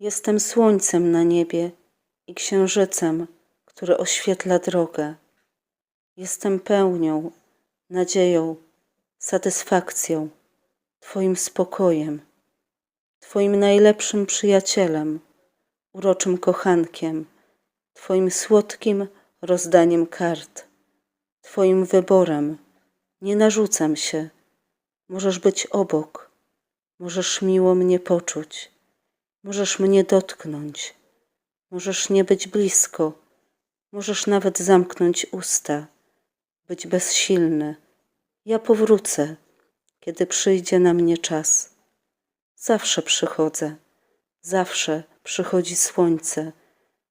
Jestem słońcem na niebie i księżycem, który oświetla drogę. Jestem pełnią, nadzieją, satysfakcją, Twoim spokojem, Twoim najlepszym przyjacielem, uroczym kochankiem, Twoim słodkim rozdaniem kart, Twoim wyborem. Nie narzucam się. Możesz być obok, możesz miło mnie poczuć, możesz mnie dotknąć, możesz nie być blisko, możesz nawet zamknąć usta, być bezsilny. Ja powrócę, kiedy przyjdzie na mnie czas. Zawsze przychodzę, zawsze przychodzi słońce,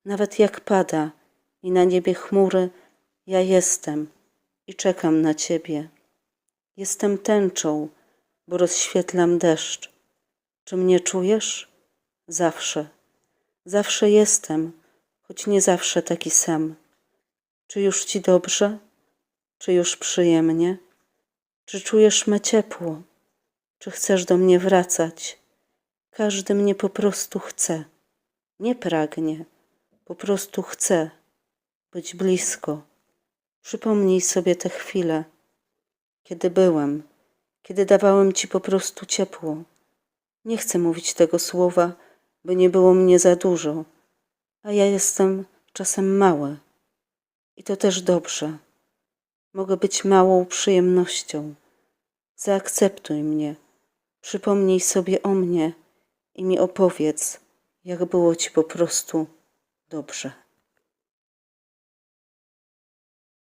nawet jak pada i na niebie chmury, ja jestem i czekam na Ciebie. Jestem tęczą, bo rozświetlam deszcz. Czy mnie czujesz? Zawsze. Zawsze jestem, choć nie zawsze taki sam. Czy już Ci dobrze? Czy już przyjemnie? Czy czujesz me ciepło? Czy chcesz do mnie wracać? Każdy mnie po prostu chce. Nie pragnie, po prostu chce być blisko. Przypomnij sobie te chwile, kiedy byłem, kiedy dawałem Ci po prostu ciepło. Nie chcę mówić tego słowa, by nie było mnie za dużo, a ja jestem czasem małe. I to też dobrze. Mogę być małą przyjemnością. Zaakceptuj mnie, przypomnij sobie o mnie i mi opowiedz, jak było Ci po prostu dobrze.